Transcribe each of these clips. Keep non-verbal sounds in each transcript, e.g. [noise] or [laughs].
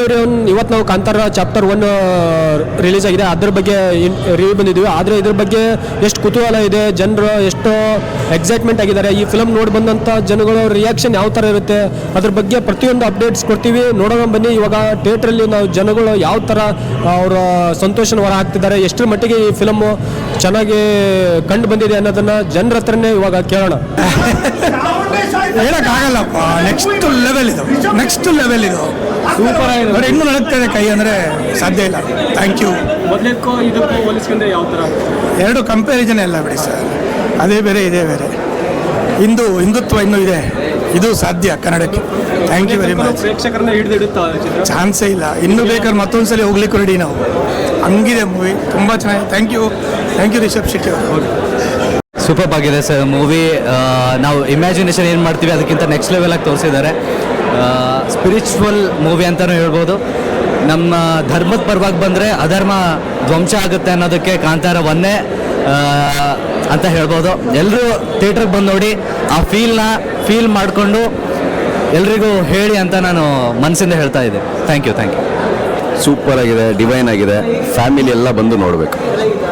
Everyone ಇವತ್ತು ನಾವು Kantara chapter one release ಆಗಿದೆ. ಅದ್ರ ಬಗ್ಗೆ ರಿವ್ಯೂ ಬಂದಿದ್ದೀವಿ. ಆದರೆ ಇದ್ರ ಬಗ್ಗೆ ಎಷ್ಟು ಕುತೂಹಲ ಇದೆ, ಜನರು ಎಷ್ಟು ಎಕ್ಸೈಟ್ಮೆಂಟ್ ಆಗಿದ್ದಾರೆ. ಈ ಫಿಲಮ್ ನೋಡಿ ಬಂದಂಥ ಜನಗಳ ರಿಯಾಕ್ಷನ್ ಯಾವ ಥರ ಇರುತ್ತೆ, ಅದ್ರ ಬಗ್ಗೆ ಪ್ರತಿಯೊಂದು ಅಪ್ಡೇಟ್ಸ್ ಕೊಡ್ತೀವಿ. ನೋಡೋಣ ಬನ್ನಿ. ಇವಾಗ ಥಿಯೇಟ್ರಲ್ಲಿ ನಾವು ಜನಗಳು ಯಾವ ಥರ ಅವರ ಸಂತೋಷನ ಹೊರ ಹಾಕ್ತಿದ್ದಾರೆ, ಎಷ್ಟರ ಮಟ್ಟಿಗೆ ಈ ಫಿಲಮ್ ಚೆನ್ನಾಗಿ ಕಂಡು ಬಂದಿದೆ ಅನ್ನೋದನ್ನು ಜನರ ಹತ್ರನೇ ಇವಾಗ ಕೇಳೋಣ. [laughs] ಹೇಳಕ್ಕಾಗಲ್ಲಪ್ಪ. ನೆಕ್ಸ್ಟ್ ಲೆವೆಲ್ ಇದು. ನೆಕ್ಸ್ಟ್ ಲೆವೆಲ್ ಇದು. ಸೂಪರ್ ಆಗಿದೆ. ಇನ್ನೂ ನಡುತ್ತದೆ ಕೈ ಅಂದರೆ ಸಾಧ್ಯ ಇಲ್ಲ. ಥ್ಯಾಂಕ್ ಯು ಮೊದಲಕ್ಕೂ ಇದಕ್ಕೂ ಹೋಲಿಸ್ಕೊಂಡ್ರೆ ಯಾವ ಥರ? ಎರಡು ಕಂಪ್ಯಾರಿಸನ್ ಎಲ್ಲ ಬಿಡಿ ಸರ್. ಅದೇ ಬೇರೆ ಇದೇ ಬೇರೆ. ಹಿಂದೂ ಹಿಂದುತ್ವ ಇನ್ನೂ ಇದೆ. ಇದು ಸಾಧ್ಯ ಕನ್ನಡಕ್ಕೆ. ಥ್ಯಾಂಕ್ ಯು ವೆರಿ ಮಚ್ ಪ್ರೇಕ್ಷಕರನ್ನ ಹಿಡಿದಿಡುತ್ತಾ ಚಾನ್ಸೇ ಇಲ್ಲ. ಇನ್ನೂ ಬೇಕಾದ್ರೆ ಮತ್ತೊಂದ್ಸಲಿ ಹೋಗ್ಲಿಕ್ಕೆ ರೆಡಿ ನಾವು. ಹಂಗಿದೆ ಮೂವಿ ತುಂಬ ಚೆನ್ನಾಗಿದೆ. Thank you thank you Rishab Shetty ಅವರು. ಸೂಪರ್ ಆಗಿದೆ ಸರ್ ಮೂವಿ ನಾವು ಇಮ್ಯಾಜಿನೇಷನ್ ಏನು ಮಾಡ್ತೀವಿ ಅದಕ್ಕಿಂತ ನೆಕ್ಸ್ಟ್ ಲೆವೆಲಾಗಿ ತೋರಿಸಿದ್ದಾರೆ. ಸ್ಪಿರಿಚುವಲ್ ಮೂವಿ ಅಂತಲೂ ಹೇಳ್ಬೋದು. ನಮ್ಮ ಧರ್ಮದ ಪರವಾಗಿ ಬಂದರೆ ಅಧರ್ಮ ಧ್ವಂಸ ಆಗುತ್ತೆ ಅನ್ನೋದಕ್ಕೆ ಕಾಂತಾರ ಒಂದೇ ಅಂತ ಹೇಳ್ಬೋದು. ಎಲ್ಲರೂ ಥಿಯೇಟ್ರಿಗೆ ಬಂದು ನೋಡಿ ಆ ಫೀಲ್ನ ಫೀಲ್ ಮಾಡಿಕೊಂಡು ಎಲ್ರಿಗೂ ಹೇಳಿ ಅಂತ ನಾನು ಮನಸ್ಸಿಂದ ಹೇಳ್ತಾ ಇದ್ದೆ. Thank you thank you super ಆಗಿದೆ ಡಿವೈನ್ ಆಗಿದೆ. ಫ್ಯಾಮಿಲಿ ಎಲ್ಲ ಬಂದು ನೋಡಬೇಕು.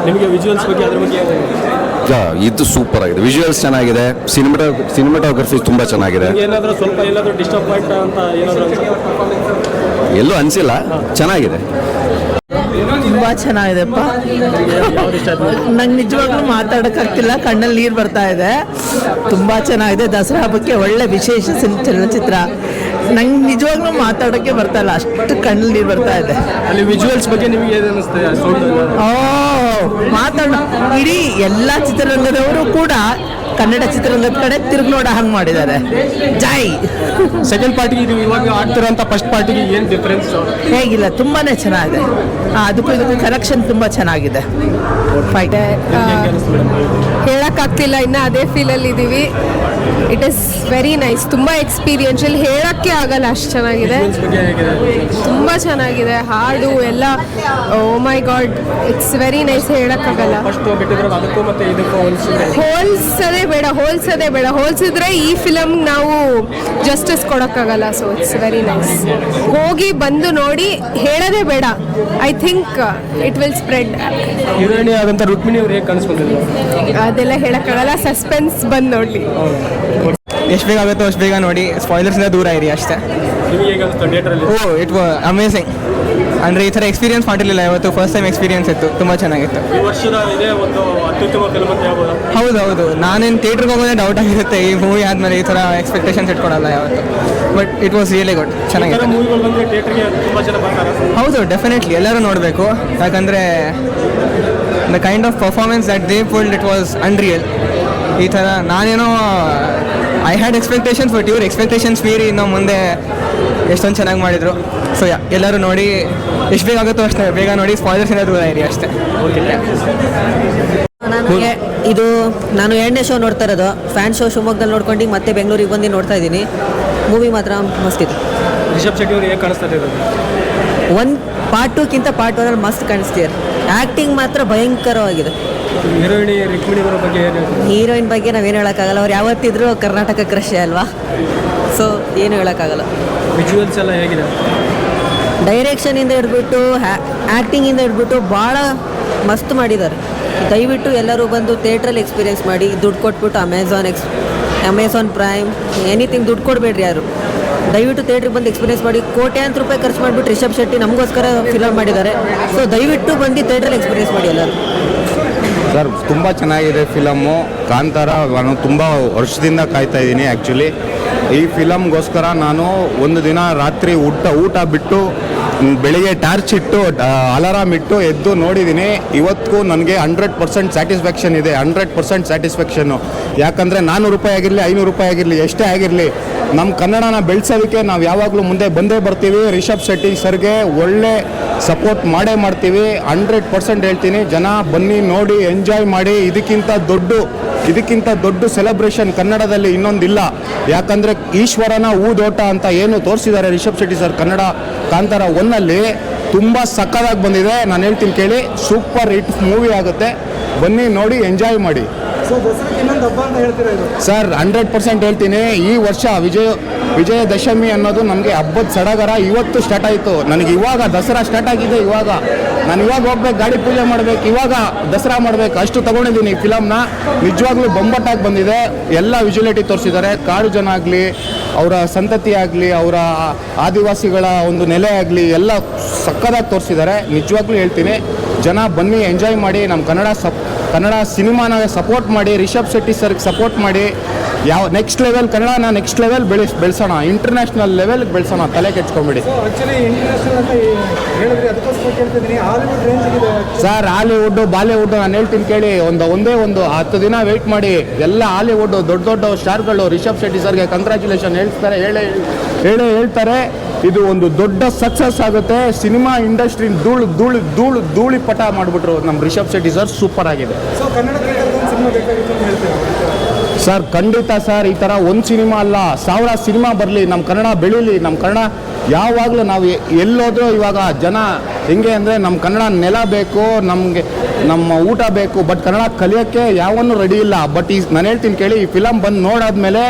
ನಿಮಗೆ ವಿಜುವಲ್ಸ್ ಬಗ್ಗೆ ಅದ್ರ ಬಗ್ಗೆ ಇದು ಸೂಪರ್ ಆಗಿದೆ. ವಿಜುವಲ್ಸ್ ಚೆನ್ನಾಗಿದೆ. ಸಿನಿಮಾಟೋ ಸಿನಿಮಾಟೋಗ್ರಫಿ ತುಂಬ ಚೆನ್ನಾಗಿದೆ. ಏನಾದರೂ ಸ್ವಲ್ಪ ಏನಾದರೂ ಡಿಸ್ಟರ್ಬ್ ಅಂತ ಏನಾದರೂ ಎಲ್ಲೂ ಅನಿಸಿಲ್ಲ. ಚೆನ್ನಾಗಿದೆ. ತುಂಬಾ ಚೆನ್ನಾಗಿದೆಪ್ಪ. ನಂಗೆ ನಿಜವಾಗ್ಲೂ ಮಾತಾಡೋಕ್ಕಾಗ್ತಿಲ್ಲ. ಕಣ್ಣಲ್ಲಿ ನೀರು ಬರ್ತಾ ಇದೆ. ತುಂಬಾ ಚೆನ್ನಾಗಿದೆ. ದಸರಾ ಹಬ್ಬಕ್ಕೆ ಒಳ್ಳೆ ವಿಶೇಷ ಚಲನಚಿತ್ರ. ನಂಗೆ ನಿಜವಾಗ್ಲೂ ಮಾತಾಡೋಕ್ಕೆ ಬರ್ತಾ ಇಲ್ಲ. ಅಷ್ಟು ಕಣ್ಣಲ್ಲಿ ನೀರು ಬರ್ತಾ ಇದೆ. ಅಲ್ಲಿ ವಿಜುವಲ್ಸ್ ಬಗ್ಗೆ ನಿಮಗೆ ಏನು ಅನಿಸ್ತದೆ ಸೌಂಡ್ ಓ ಮಾತಾಡ ಇಡೀ ಎಲ್ಲ ಚಿತ್ರರಂಗದವರು ಕೂಡ ಕನ್ನಡ ಚಿತ್ರರಂಗದ ಕಡೆ ತಿರುಗಿ ನೋಡ ಹಂಗೆ ಮಾಡಿದ್ದಾರೆ. ಜೈ. ಸೆಕೆಂಡ್ ಪಾರ್ಟಿಗೆ ಇದು ಇವಾಗ ಆಡ್ತಿರೋಂಥ ಫಸ್ಟ್ ಪಾರ್ಟಿಗೆ ಏನು ಡಿಫ್ರೆನ್ಸ್ ಹೇಗಿಲ್ಲ ತುಂಬಾನೇ ಚೆನ್ನಾಗಿದೆ. ಅದಕ್ಕೂ ಇದಕ್ಕೂ ಕನೆಕ್ಷನ್ ತುಂಬ ಚೆನ್ನಾಗಿದೆ. ಹೇಳಕ್ಕಾಗ್ತಿಲ್ಲ ಇನ್ನು ಅದೇ ಫೀಲಲ್ಲಿ ಇದೀವಿ. ಇಟ್ ಇಸ್ ವೆರಿ ನೈಸ್ ತುಂಬ ಎಕ್ಸ್ಪೀರಿಯನ್ಷಿಯಲ್ ಹೇಳಕ್ಕೆ ಆಗಲ್ಲ ಅಷ್ಟು ಚೆನ್ನಾಗಿದೆ. ತುಂಬಾ ಚೆನ್ನಾಗಿದೆ. ಹಾಡು ಎಲ್ಲ ಓ my god it's very nice ಹೇಳಕ್ಕಾಗಲ್ಲ. ಫಸ್ಟ್ ಹೋಲ್ಸೋದೇ ಬೇಡ ಹೋಲ್ಸೋದೇ ಬೇಡ. ಹೋಲ್ಸಿದ್ರೆ ಈ ಫಿಲಮ್ ನಾವು ಜಸ್ಟಿಸ್ ಕೊಡೋಕ್ಕಾಗಲ್ಲ. ಸೊ ಇಟ್ಸ್ ವೆರಿ ನೈಸ್ ಹೋಗಿ ಬಂದು ನೋಡಿ ಹೇಳೋದೇ ಬೇಡ. I think it will spread ಹೀರೋಯಿನಿ ಆದಂಥ ರುಕ್ಮಿಣಿ ಅವ್ರು ಹೇಗೆ ಕಾಣಿಸ್ಕೊಂಡಿದ್ರು? ಅದೆಲ್ಲ ಹೇಳೋಕ್ಕಾಗಲ್ಲ. ಸಸ್ಪೆನ್ಸ್ ಬಂದು ನೋಡಲಿ. ಎಷ್ಟು ಬೇಗ ಆಗುತ್ತೋ ಅಷ್ಟು ಬೇಗ ನೋಡಿ. ಸ್ಪಾಯ್ಲರ್ಸಿಂದ ದೂರ ಇರಿ ಅಷ್ಟೇ. ಓ ಇಟ್ ಅಮೇಝಿಂಗ್ ಅಂದರೆ ಈ ಥರ ಎಕ್ಸ್ಪೀರಿಯನ್ಸ್ ಮಾಡಿರಲಿಲ್ಲ ಇವತ್ತು ಫಸ್ಟ್ ಟೈಮ್ ಎಕ್ಸ್ಪೀರಿಯನ್ಸ್ ಇತ್ತು. ತುಂಬ ಚೆನ್ನಾಗಿತ್ತು. ಹೌದು ಹೌದು. ನಾನೇನು ಥಿಯೇಟ್ರಿಗೆ ಹೋಗೋದೇ ಡೌಟ್ ಆಗಿರುತ್ತೆ. ಈ ಮೂವಿ ಆದಮೇಲೆ ಈ ಥರ ಎಕ್ಸ್ಪೆಕ್ಟೇಷನ್ಸ್ ಇಟ್ಕೊಳಲ್ಲ ಯಾವತ್ತು. But it was really good ಚೆನ್ನಾಗಿತ್ತು. ಹೌದು ಡೆಫಿನೆಟ್ಲಿ ಎಲ್ಲರೂ ನೋಡಬೇಕು. ಯಾಕಂದರೆ the kind of performance that they pulled it was unreal ಈ ಥರ ನಾನೇನೋ ಐ ಹ್ಯಾಡ್ ಎಕ್ಸ್ಪೆಕ್ಟೇಷನ್ಸ್ ಬಟ್ ಇವ್ರ ಎಕ್ಸ್ಪೆಕ್ಟೇಷನ್ಸ್ ಮೀರಿ ಇನ್ನೂ ಮುಂದೆ ಎಷ್ಟೊಂದು ಚೆನ್ನಾಗಿ ಮಾಡಿದರು. ಸೊ ಯಾ ಎಲ್ಲರೂ ನೋಡಿ ಎಷ್ಟು ಬೇಗ ಆಗುತ್ತೋ ಅಷ್ಟೇ ಬೇಗ ನೋಡಿ ಸ್ಪಾಯ್ಲರ್ಸಿಂದ ದೂರ ಇರಿ ಅಷ್ಟೇ. ನಾನು ಇದು ನಾನು ಎರಡನೇ ಶೋ ನೋಡ್ತಾ ಇರೋದು. ಫ್ಯಾನ್ ಶೋ ಶಿವಮೊಗ್ಗದಲ್ಲಿ ನೋಡ್ಕೊಂಡು ಮತ್ತೆ ಬೆಂಗಳೂರಿಗೆ ಬಂದು ನೋಡ್ತಾ ಇದ್ದೀನಿ. ಮೂವಿ ಮಾತ್ರ ಮಸ್ತ್ ಇದೆ. ರಿಷಬ್ ಶೆಟ್ಟಿ ಅವ್ರು ಹೇಗೆ ಕಾಣಿಸ್ತಾ ಇರೋದು? ಒಂದು ಪಾರ್ಟ್ ಟೂಕ್ಕಿಂತ ಪಾರ್ಟ್ ಒನಲ್ಲಿ ಮಸ್ತ್ ಕಾಣಿಸ್ತಿದ್ದಾರೆ ಆ್ಯಕ್ಟಿಂಗ್ ಮಾತ್ರ ಭಯಂಕರವಾಗಿದೆ. ಹೀರೋಯಿನಿ ರುಕ್ಮಿಣಿ ಅವರ ಬಗ್ಗೆ? ಹೀರೋಯಿನ್ ಬಗ್ಗೆ ನಾವೇನು ಹೇಳೋಕ್ಕಾಗಲ್ಲ. ಅವ್ರು ಯಾವತ್ತಿದ್ರೂ ಕರ್ನಾಟಕ ಕೃಷಿ ಅಲ್ವಾ? ಸೊ ಏನು ಹೇಳೋಕ್ಕಾಗಲ್ಲ. ವಿಜುವಲ್ಸ್ ಎಲ್ಲ ಹೇಗಿದೆ? ಡೈರೆಕ್ಷನಿಂದ ಹಿಡ್ಬಿಟ್ಟು ಆ್ಯಕ್ಟಿಂಗಿಂದ ಹಿಡ್ಬಿಟ್ಟು ಭಾಳ ಮಸ್ತ್ ಮಾಡಿದ್ದಾರೆ. ದಯವಿಟ್ಟು ಎಲ್ಲರೂ ಬಂದು ಥಿಯೇಟ್ರಲ್ಲಿ ಎಕ್ಸ್ಪೀರಿಯೆನ್ಸ್ ಮಾಡಿ, ದುಡ್ಡು ಕೊಟ್ಬಿಟ್ಟು Amazon ex Amazon Prime anything ದುಡ್ಡು ಕೊಡಬೇಡ್ರಿ ಯಾರು. ದಯವಿಟ್ಟು ಥಿಯೇಟ್ರಿಗೆ ಬಂದು ಎಕ್ಸ್ಪೀರಿಯೆನ್ಸ್ ಮಾಡಿ, ಕೋಟ್ಯಾಂತ ರೂಪಾಯಿ ಖರ್ಚು ಮಾಡಿಬಿಟ್ಟು ರಿಷಬ್ ಶೆಟ್ಟಿ ನಮಗೋಸ್ಕರ ಫಿಲಮ್ ಮಾಡಿದ್ದಾರೆ. ಸೊ ದಯವಿಟ್ಟು ಬಂದು ಥಿಯೇಟ್ರಲ್ಲಿ ಎಕ್ಸ್ಪೀರಿಯೆನ್ಸ್ ಮಾಡಿ ಎಲ್ಲರೂ. ಸರ್, ತುಂಬ ಚೆನ್ನಾಗಿದೆ ಫಿಲಮ್ಮು ಕಾಂತಾರ ನಾನು ತುಂಬ ವರ್ಷದಿಂದ ಕಾಯ್ತಾ ಇದ್ದೀನಿ ಆ್ಯಕ್ಚುಲಿ ಈ ಫಿಲಮ್ಗೋಸ್ಕರ ನಾನು ಒಂದು ದಿನ ರಾತ್ರಿ ಊಟ ಊಟ ಬಿಟ್ಟು ಬೆಳಿಗ್ಗೆ ಟಾರ್ಚ್ ಇಟ್ಟು ಅಲಾರಾಮ್ ಇಟ್ಟು ಎದ್ದು ನೋಡಿದ್ದೀನಿ. ಇವತ್ತಿಗೂ ನನಗೆ ಹಂಡ್ರೆಡ್ ಪರ್ಸೆಂಟ್ ಸ್ಯಾಟಿಸ್ಫ್ಯಾಕ್ಷನ್ ಇದೆ, ಹಂಡ್ರೆಡ್ ಪರ್ಸೆಂಟ್ ಸ್ಯಾಟಿಸ್ಫ್ಯಾಕ್ಷನ್ನು. ಯಾಕಂದರೆ ನಾನ್ನೂರು ರೂಪಾಯಿ ಆಗಿರಲಿ, ಐನೂರು ರೂಪಾಯಿ ಆಗಿರಲಿ, ಎಷ್ಟೇ ಆಗಿರಲಿ ನಮ್ಮ ಕನ್ನಡನ ಬೆಳೆಸೋದಕ್ಕೆ ನಾವು ಯಾವಾಗಲೂ ಮುಂದೆ ಬಂದೇ ಬರ್ತೀವಿ. ರಿಷಬ್ ಶೆಟ್ಟಿ ಸರ್ಗೆ ಒಳ್ಳೆ ಸಪೋರ್ಟ್ ಮಾಡೇ ಮಾಡ್ತೀವಿ. ಹಂಡ್ರೆಡ್ ಪರ್ಸೆಂಟ್ ಹೇಳ್ತೀನಿ, ಜನ ಬನ್ನಿ ನೋಡಿ, ಎಂಜಾಯ್ ಮಾಡಿ. ಇದಕ್ಕಿಂತ ದೊಡ್ಡ ಇದಕ್ಕಿಂತ ದೊಡ್ಡ ಸೆಲೆಬ್ರೇಷನ್ ಕನ್ನಡದಲ್ಲಿ ಇನ್ನೊಂದಿಲ್ಲ. ಯಾಕಂದರೆ ಈಶ್ವರನ ಊದೋಟ ಅಂತ ಏನು ತೋರಿಸಿದ್ದಾರೆ ರಿಷಬ್ ಶೆಟ್ಟಿ ಸರ್, ಕನ್ನಡ ಕಾಂತಾರ. ಒನ್ನಲ್ಲಿ ತುಂಬ ಸಕ್ಕದಾಗಿ ಬಂದಿದೆ. ನಾನು ಹೇಳ್ತೀನಿ ಕೇಳಿ, ಸೂಪರ್ ಹಿಟ್ ಮೂವಿ ಆಗುತ್ತೆ. ಬನ್ನಿ ನೋಡಿ, ಎಂಜಾಯ್ ಮಾಡಿ. ಸರ್ ಹಂಡ್ರೆಡ್ ಪರ್ಸೆಂಟ್ ಹೇಳ್ತೀನಿ. ಈ ವರ್ಷ ವಿಜಯ, ವಿಜಯದಶಮಿ ಅನ್ನೋದು ನಮಗೆ ಹಬ್ಬದ ಸಡಗರ ಇವತ್ತು ಸ್ಟಾರ್ಟ್ ಆಯಿತು. ನನಗೆ ಇವಾಗ ದಸರಾ ಸ್ಟಾರ್ಟ್ ಆಗಿದೆ ಇವಾಗ. ನಾನು ಇವಾಗ ಹೋಗ್ಬೇಕು, ಗಾಡಿ ಪೂಜೆ ಮಾಡಬೇಕು, ಇವಾಗ ದಸರಾ ಮಾಡಬೇಕು. ಅಷ್ಟು ತಗೊಂಡಿದ್ದೀನಿ ಫಿಲಮ್ನ ನಿಜವಾಗ್ಲೂ ಬೊಂಬಟ್ಟಾಗಿ ಬಂದಿದೆ. ಎಲ್ಲ ವಿಜುಲಿಟಿ ತೋರಿಸಿದ್ದಾರೆ. ಕಾಡು ಜನ ಆಗಲಿ, ಅವರ ಸಂತತಿ ಆಗಲಿ, ಅವರ ಆದಿವಾಸಿಗಳ ಒಂದು ನೆಲೆ ಆಗಲಿ, ಎಲ್ಲ ಸಕ್ಕದಾಗಿ ತೋರಿಸಿದ್ದಾರೆ. ನಿಜವಾಗ್ಲೂ ಹೇಳ್ತೀನಿ. ಜನ ಬನ್ನಿ ಎಂಜಾಯ್ ಮಾಡಿ ನಮ್ಮ ಕನ್ನಡ ಸಪ್ ಕನ್ನಡ ಸಿನಿಮಾನ ಸಪೋರ್ಟ್ ಮಾಡಿ ರಿಷಬ್ ಶೆಟ್ಟಿ ಸರ್ಗೆ ಸಪೋರ್ಟ್ ಮಾಡಿ ಯಾವ ನೆಕ್ಸ್ಟ್ ಲೆವೆಲ್ ಕನ್ನಡನ ನೆಕ್ಸ್ಟ್ ಲೆವೆಲ್ ಬೆಳೆಸ್ ಬೆಳೆಸೋಣ ಇಂಟರ್ನ್ಯಾಷನಲ್ ಲೆವೆಲ್ಗೆ ಬೆಳೆಸೋಣ ತಲೆ ಕೆಚ್ಕೊಂಬಿಡಿ ಸರ್ ಹಾಲಿವುಡ್ ಬಾಲಿವುಡ್ ನಾನು ಹೇಳ್ತೀನಿ ಕೇಳಿ ಒಂದು ಒಂದೇ ಒಂದು ಹತ್ತು ದಿನ ವೆಯ್ಟ್ ಮಾಡಿ ಎಲ್ಲ ಹಾಲಿವುಡ್ ದೊಡ್ಡ ದೊಡ್ಡ ಸ್ಟಾರ್ಗಳು ರಿಷಬ್ ಶೆಟ್ಟಿ ಸರ್ಗೆ ಕಂಗ್ರ್ಯಾಚುಲೇಷನ್ ಹೇಳ್ತಾರೆ ಹೇಳೇ ಹೇಳೇ ಹೇಳ್ತಾರೆ. ಇದು ಒಂದು ದೊಡ್ಡ ಸಕ್ಸಸ್ ಆಗುತ್ತೆ. ಸಿನಿಮಾ ಇಂಡಸ್ಟ್ರಿ ಧೂಳು ಧೂಳು ಧೂಳು ಧೂಳಿ ಪಟ ಮಾಡಿಬಿಟ್ರು ನಮ್ಮ ರಿಷಬ್ ಶೆಟ್ಟಿ ಸರ್ ಸೂಪರ್ ಆಗಿದೆ. ಸರ್ ಖಂಡಿತ ಸರ್ ಈ ಥರ ಒಂದು ಸಿನಿಮಾ ಅಲ್ಲ. ಸಾವಿರ ಸಿನಿಮಾ ಬರಲಿ ನಮ್ಮ ಕನ್ನಡ ಬೆಳೀಲಿ ನಮ್ಮ ಕನ್ನಡ ಯಾವಾಗಲೂ ನಾವು ಎಲ್ಲೋದ್ರೂ ಇವಾಗ ಜನ ಹೆಂಗೆ ಅಂದರೆ ನಮ್ಮ ಕನ್ನಡ ನೆಲ ಬೇಕು ನಮಗೆ ನಮ್ಮ ಊಟ ಬೇಕು ಬಟ್ ಕನ್ನಡ ಕಲಿಯೋಕ್ಕೆ ಯಾವನ್ನೂ ರೆಡಿ ಇಲ್ಲ. ಬಟ್ ಈ ನಾನು ಹೇಳ್ತೀನಿ ಕೇಳಿ ಈ ಫಿಲಮ್ ಬಂದು ನೋಡಾದ್ಮೇಲೆ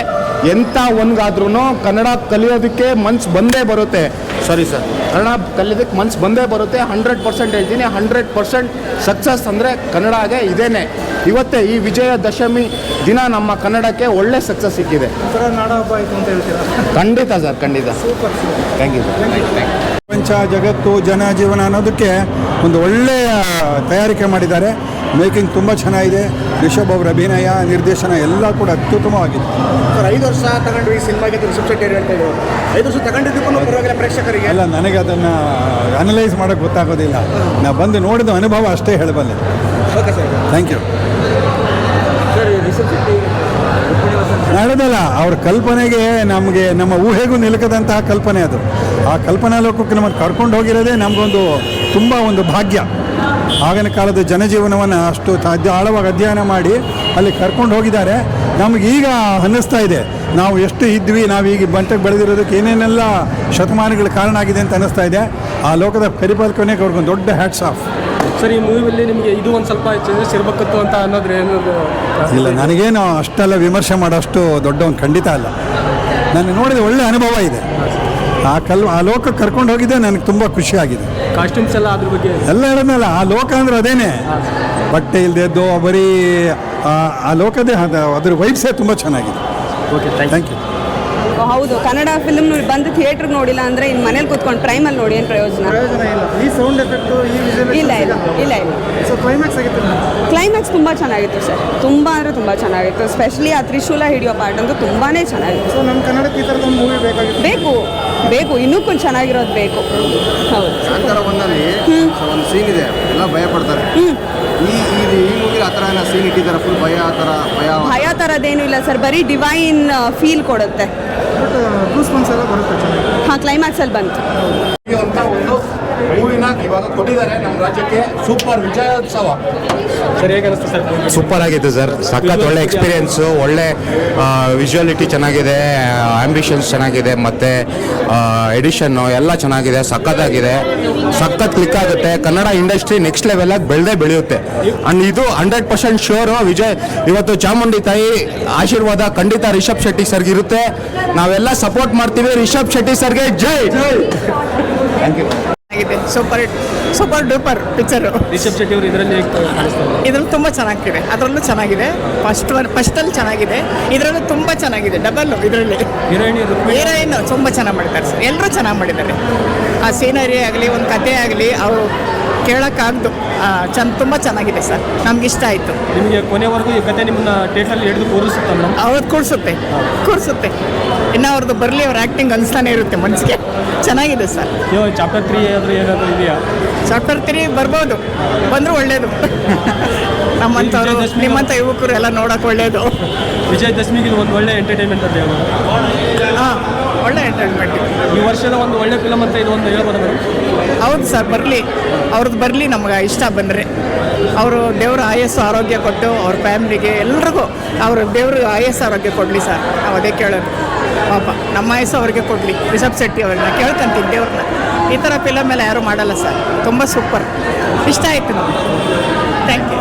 ಎಂಥ ಒಂದಾದ್ರೂ ಕನ್ನಡ ಕಲಿಯೋದಕ್ಕೆ ಮನ್ಸು ಬಂದೇ ಬರುತ್ತೆ. ಸಾರಿ ಸರ್ ಕನ್ನಡ ಕಲಿಯೋದಕ್ಕೆ ಮನ್ಸು ಬಂದೇ ಬರುತ್ತೆ. ಹಂಡ್ರೆಡ್ ಪರ್ಸೆಂಟ್ ಹೇಳ್ತೀನಿ. ಹಂಡ್ರೆಡ್ ಪರ್ಸೆಂಟ್ ಸಕ್ಸಸ್ ಅಂದರೆ ಕನ್ನಡಗೆ ಇದೇನೆ. ಇವತ್ತೇ ಈ ವಿಜಯ ದಶಮಿ ದಿನ ನಮ್ಮ ಕನ್ನಡಕ್ಕೆ ಒಳ್ಳೆ ಸಕ್ಸಸ್ ಸಿಕ್ಕಿದೆ. ಖಂಡಿತ ಸರ್ ಖಂಡಿತ. ಥ್ಯಾಂಕ್ ಯು ಪ್ರಪಂಚ ಜಗತ್ತು ಜನ ಜೀವನ ಅನ್ನೋದಕ್ಕೆ ಒಂದು ಒಳ್ಳೆಯ ತಯಾರಿಕೆ ಮಾಡಿದ್ದಾರೆ. ಮೇಕಿಂಗ್ ತುಂಬ ಚೆನ್ನಾಗಿದೆ. ರಿಷಬ್ ಅವರ ಅಭಿನಯ ನಿರ್ದೇಶನ ಎಲ್ಲ ಕೂಡ ಅತ್ಯುತ್ತಮವಾಗಿದೆ. ಸರ್ ಐದು ವರ್ಷ ತಗೊಂಡು ಈ ಸಿನಿಮಾಗೆ ರಿಷಬ್ ಶೆಟ್ಟಿ ಅಂತ ಹೇಳಿ. ಐದು ವರ್ಷ ತಗೊಂಡಿದ್ದಕ್ಕೂ ಪರವಾಗಿಲ್ಲ ಪ್ರೇಕ್ಷಕರಿಗೆ. ಅಲ್ಲ ನನಗೆ ಅದನ್ನು ಅನಲೈಸ್ ಮಾಡೋಕ್ಕೆ ಗೊತ್ತಾಗೋದಿಲ್ಲ. ನಾ ಬಂದು ನೋಡಿದ ಅನುಭವ ಅಷ್ಟೇ ಹೇಳಬಲ್ಲೆ. ಓಕೆ ಸರ್ ಥ್ಯಾಂಕ್ ಯು ನಡೆದಲ್ಲ ಅವ್ರ ಕಲ್ಪನೆಗೆ ನಮಗೆ, ನಮ್ಮ ಊಹೆಗೂ ನಿಲುಕದಂತಹ ಕಲ್ಪನೆ ಅದು. ಆ ಕಲ್ಪನಾ ಲೋಕಕ್ಕೆ ನಮ್ಮನ್ನು ಕರ್ಕೊಂಡು ಹೋಗಿರೋದೇ ನಮಗೊಂದು ತುಂಬ ಒಂದು ಭಾಗ್ಯ. ಆಗಿನ ಕಾಲದ ಜನಜೀವನವನ್ನು ಅಷ್ಟು ಆಳವಾಗಿ ಅಧ್ಯಯನ ಮಾಡಿ ಅಲ್ಲಿ ಕರ್ಕೊಂಡು ಹೋಗಿದ್ದಾರೆ. ನಮಗೀಗ ಅನ್ನಿಸ್ತಾ ಇದೆ. ನಾವು ಎಷ್ಟು ಇದ್ವಿ, ನಾವು ಈಗ ಬಂಟಕ್ಕೆ ಬೆಳೆದಿರೋದಕ್ಕೆ ಏನೇನೆಲ್ಲ ಶತಮಾನಗಳ ಕಾರಣ ಆಗಿದೆ ಅಂತ ಅನ್ನಿಸ್ತಾ ಇದೆ. ಆ ಲೋಕದ ಪರಿಪಾಲಕನೇ ಅವ್ರಿಗೊಂದು ದೊಡ್ಡ ಹ್ಯಾಟ್ಸ್ ಆಫ್ ಸರ್ ಈ ಮೂವಿಯಲ್ಲಿ ನಿಮಗೆ ಇದು ಒಂದು ಸ್ವಲ್ಪ ಚೇಂಜಸ್ ಇರಬೇಕಿತ್ತು ಅಂತ ಅನ್ನೋದ್ರೆ ಏನು ಇಲ್ಲ ನನಗೇನು ಅಷ್ಟೆಲ್ಲ ವಿಮರ್ಶೆ ಮಾಡೋಷ್ಟು ದೊಡ್ಡವನು ಖಂಡಿತ ಅಲ್ಲ. ನಾನು ನೋಡಿದ ಒಳ್ಳೆ ಅನುಭವ ಇದೆ. ಆ ಕಲ್ ಆ ಲೋಕ ಕರ್ಕೊಂಡು ಹೋಗಿದ್ದೆ ನನಗೆ ತುಂಬ ಖುಷಿಯಾಗಿದೆ ಕಾಸ್ಟ್ಯೂಮ್ಸ್ ಎಲ್ಲ ಅದ್ರ ಬಗ್ಗೆ ಎಲ್ಲ ಹೇಳಿದ್ನಲ್ಲ ಆ ಲೋಕ ಅಂದ್ರೆ ಅದೇನೆ. ಬಟ್ಟೆ ಇಲ್ಲದೆದ್ದು ಬರೀ ಆ- ಲೋಕದೇ ಅದ- ಅದ್ರ ವೈಬ್ಸೇ ತುಂಬ ಚೆನ್ನಾಗಿದೆ. ಓಕೆ ಥ್ಯಾಂಕ್ ಯು ಹೌದು ಕನ್ನಡ ಫಿಲ್ಮ್ ಬಂದು ಥಿಯೇಟರ್ ನೋಡಿಲ್ಲ ಅಂದ್ರೆ ಇನ್ನು ಮನೇಲಿ ಪ್ರೈಮ್ ಅಲ್ಲಿ ನೋಡಿ ಏನು ಪ್ರಯೋಜನ? ಪ್ರಯೋಜನ ಇಲ್ಲ. ಈ ಸೌಂಡ್ ಎಫೆಕ್ಟ್ ಈ ಇಲ್ಲ ಇಲ್ಲ ಇಲ್ಲ ಇಲ್ಲ. ಸೊ ಕ್ಲೈಮ್ಯಾಕ್ಸ್ ಆಗಿತ್ತು ಕ್ಲೈಮ್ಯಾಕ್ಸ್ ತುಂಬ ಚೆನ್ನಾಗಿತ್ತು ಸರ್. ತುಂಬ ಅಂದರೆ ತುಂಬ ಚೆನ್ನಾಗಿತ್ತು. ಸ್ಪೆಷಲಿ ಆ ತ್ರಿಶೂಲ ಹಿಡಿಯೋ ಪಾರ್ಟ್ ಅಂತೂ ತುಂಬಾ ಚೆನ್ನಾಗಿತ್ತು. ಸೊ ನಮ್ಮ ಕನ್ನಡಕ್ಕೆ ಈ ಥರದ ಒಂದು ಮೂವಿ ಬೇಕಾಗಿತ್ತು. ಬೇಕು. ಬೇಕು ಇನ್ನೂ ಕೊಂಚ ಚೆನ್ನಾಗಿರೋದು ಬೇಕು. ಹೌದು. ಕಾಂತಾರ ಒಂದಲ್ಲಿ ಒಂದು ಸೀನ್ ಇದೆ ಎಲ್ಲ ಭಯ ಪಡ್ತಾರೆ. ಈ ಈ ಈ ಮೂವಿ ಆ ಥರ ಏನೋ ಸೀನ್ ಇಟ್ಟಿದ್ದಾರೆ ಫುಲ್ ಭಯ ಆ ಥರ ಭಯ ಭಯ ಥರದ್ದೇನೂ ಇಲ್ಲ ಸರ್ ಬರೀ ಡಿವೈನ್ ಫೀಲ್ ಕೊಡುತ್ತೆ. ಬಟ್ ಗೂಸ್ ಎಲ್ಲ ಬರುತ್ತೆ ಹಾಂ ಕ್ಲೈಮ್ಯಾಕ್ಸಲ್ಲಿ ಬಂತು. ಒಂದು ಮೂವಿನ ಇವಾಗ ಕೊಟ್ಟಿದ್ದಾರೆ ನಮ್ಮ ರಾಜ್ಯಕ್ಕೆ ಸೂಪರ್ ವಿಜಯೋತ್ಸವ. ಸರ್ ಸೂಪರ್ ಆಗಿತ್ತು ಸರ್. ಸಖತ್ ಒಳ್ಳೆ ಎಕ್ಸ್ಪೀರಿಯೆನ್ಸು ಒಳ್ಳೆ ವಿಜುವಲಿಟಿ ಚೆನ್ನಾಗಿದೆ ಆಂಬಿಷನ್ಸ್ ಚೆನ್ನಾಗಿದೆ ಮತ್ತು ಎಡಿಷನ್ನು ಎಲ್ಲ ಚೆನ್ನಾಗಿದೆ ಸಖತ್ತಾಗಿದೆ. ಸಖತ್ ಕ್ಲಿಕ್ ಆಗುತ್ತೆ. ಕನ್ನಡ ಇಂಡಸ್ಟ್ರಿ ನೆಕ್ಸ್ಟ್ ಲೆವೆಲಾಗಿ ಬೆಳೆದೇ ಬೆಳೆಯುತ್ತೆ. ಅಂಡ್ ಇದು ಹಂಡ್ರೆಡ್ ಪರ್ಸೆಂಟ್ ಶೋರು ವಿಜಯ್ ಇವತ್ತು ಚಾಮುಂಡಿ ತಾಯಿ ಆಶೀರ್ವಾದ ಖಂಡಿತ ರಿಷಬ್ ಶೆಟ್ಟಿ ಸರ್ಗೆ ಇರುತ್ತೆ. ನಾವೆಲ್ಲ ಸಪೋರ್ಟ್ ಮಾಡ್ತೀವಿ. ರಿಷಬ್ ಶೆಟ್ಟಿ ಸರ್ಗೆ ಜೈ! ಥ್ಯಾಂಕ್ ಯು ಆಗಿದೆ super hit super duper picture Rishab Shetty ಅವರು ಇದರಲ್ಲಿ ಇದ್ರಲ್ಲಿ ತುಂಬ ಚೆನ್ನಾಗಿದೆ. ಅದರಲ್ಲೂ ಚೆನ್ನಾಗಿದೆ. ಫಸ್ಟ್ ಫಸ್ಟಲ್ಲಿ ಚೆನ್ನಾಗಿದೆ. ಇದರಲ್ಲೂ ತುಂಬ ಚೆನ್ನಾಗಿದೆ. ಡಬಲ್ ಇದರಲ್ಲಿ. ಹೀರೋಯಿನ್ ಹೀರೋಯಿನ್ ತುಂಬ ಚೆನ್ನಾಗಿ ಮಾಡಿದ್ದಾರೆ ಸರ್. ಎಲ್ಲರೂ ಚೆನ್ನಾಗಿ ಮಾಡಿದ್ದಾರೆ. ಆ ಸೀನರಿ ಆಗಲಿ ಒಂದು ಕತೆ ಆಗಲಿ ಅವರು ಕೇಳೋಕ್ಕಾಗ್ದು. ಚೆನ್ನ ತುಂಬ ಚೆನ್ನಾಗಿದೆ ಸರ್. ನಮ್ಗೆ ಇಷ್ಟ ಆಯಿತು. ನಿಮಗೆ ಕೊನೆವರೆಗೂ ಈ ಕತೆ ನಿಮ್ಮನ್ನ ಥಿಯೇಟ್ರಲ್ಲಿ ಹಿಡಿದು ಕೂರಿಸುತ್ತೆ ಅವ್ರದ್ದು ಕೂರಿಸುತ್ತೆ. ಕೂರಿಸುತ್ತೆ. ಇನ್ನು ಅವ್ರದ್ದು ಬರಲಿ ಅವ್ರ ಆ್ಯಕ್ಟಿಂಗ್ ಅನಿಸ್ತಾನೆ ಇರುತ್ತೆ ಮನಸ್ಸಿಗೆ ಚೆನ್ನಾಗಿದೆ ಸರ್. ಇವಾಗ ಚಾಪ್ಟರ್ ತ್ರೀ ಆದರೂ ಏನಾದರೂ ಇದೆಯಾ? ಚಾಪ್ಟರ್ ತ್ರೀ ಬರ್ಬೋದು. ಬಂದರೂ ಒಳ್ಳೇದು. ನಮ್ಮಂಥವ್ರು ನಿಮ್ಮಂತ ನಿಮ್ಮಂಥ ಯುವಕರು ಎಲ್ಲ ನೋಡೋಕೆ ಒಳ್ಳೇದು. ವಿಜಯದಶಮಿಗೆ ಒಂದು ಒಳ್ಳೆ ಎಂಟರ್ಟೈನ್ಮೆಂಟ್ ಅಂತ ಹೇಳ್ಬೋದು. ಹಾಂ ಒಳ್ಳೆ ಎಂಟರ್ಟೈನ್ಮೆಂಟ್ ಈ ವರ್ಷದ ಒಂದು ಒಳ್ಳೆ ಫಿಲಮ್ ಅಂತ ಇದು ಒಂದು ಹೇಳ್ಬೋದು ಹೌದು ಸರ್ ಬರಲಿ. ಅವ್ರದ್ದು ಬರಲಿ ನಮ್ಗೆ ಇಷ್ಟ ಬಂದರೆ ಅವರು ದೇವ್ರ ಆಯಸ್ಸು ಆರೋಗ್ಯ ಕೊಟ್ಟು ಅವ್ರ ಫ್ಯಾಮ್ಲಿಗೆ ಎಲ್ರಿಗೂ ಅವರು ದೇವ್ರ ಆಯಸ್ಸು ಆರೋಗ್ಯ ಕೊಡಲಿ ಸರ್. ನಾವು ಅದೇ ಕೇಳೋದು. ಪಾಪ, ನಮ್ಮ ಆಯಸ್ಸು ಅವ್ರಿಗೆ ಕೊಡಲಿ. ರಿಷಬ್ ಶೆಟ್ಟಿ ಅವ್ರನ್ನ, ಕೇಳ್ಕೊಂತೀನಿ ದೇವ್ರನ್ನ. ಈ ಥರ ಫಿಲಮ್ ಎಲ್ಲ ಯಾರೂ ಮಾಡಲ್ಲ ಸರ್ ತುಂಬ ಸೂಪರ್ ಇಷ್ಟ ಆಯಿತು ನಮಗೆ. Thank you